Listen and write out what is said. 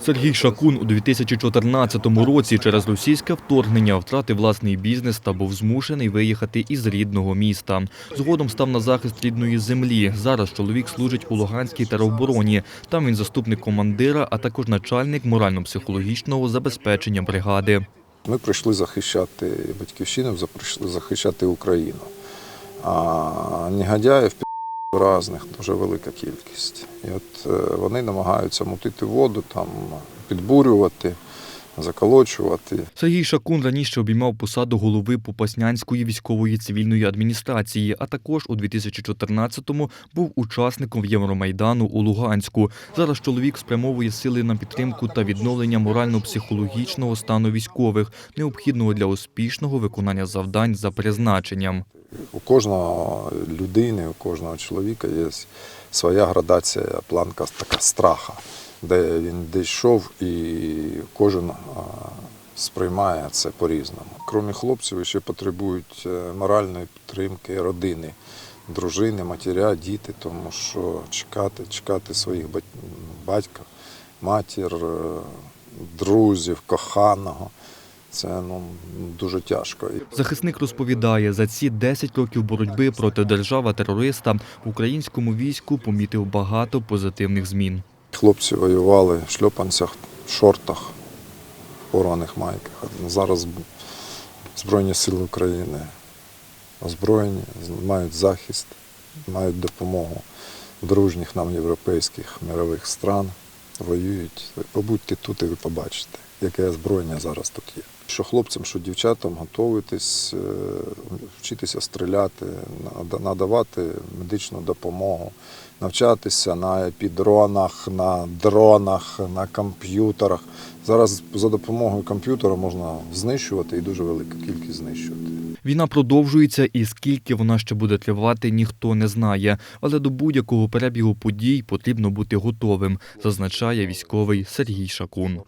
Сергій Шакун у 2014 році через російське вторгнення втратив власний бізнес та був змушений виїхати із рідного міста. Згодом став на захист рідної землі. Зараз чоловік служить у Луганській теробороні. Там він заступник командира, а також начальник морально-психологічного забезпечення бригади. Ми прийшли захищати батьківщину, прийшли захищати Україну. А негодяїв під різних дуже велика кількість. І от е, вони намагаються мутити воду, там, підбурювати, заколочувати. Сергій Шакун раніше обіймав посаду голови Попаснянської військової цивільної адміністрації, а також у 2014-му був учасником Євромайдану у Луганську. Зараз чоловік спрямовує сили на підтримку та відновлення морально-психологічного стану військових, необхідного для успішного виконання завдань за призначенням. У кожного людини, у кожного чоловіка є своя градація, планка така страха, де він десь йшов, і кожен сприймає це по-різному. Крім хлопців, ще потребують е, моральної підтримки родини, дружини, матіря, діти, тому що чекати, чекати своїх бать- батька, матір, е, друзів, коханого. Це ну, дуже тяжко. Захисник розповідає, за ці 10 років боротьби проти держава-терориста в українському війську помітив багато позитивних змін. Хлопці воювали в шльопанцях, в шортах, в порваних майках. Зараз Збройні Сили України озброєні, мають захист, мають допомогу дружніх нам європейських мирових стран, воюють. Ви побудьте тут і ви побачите, яке озброєння зараз тут є. Що хлопцям, що дівчатам готуватись, е, вчитися стріляти, надавати медичну допомогу, навчатися на епідронах, на дронах, на комп'ютерах. Зараз за допомогою комп'ютера можна знищувати і дуже велика кількість знищувати. Війна продовжується, і скільки вона ще буде тривати, ніхто не знає. Але до будь-якого перебігу подій потрібно бути готовим, зазначає військовий Сергій Шакун.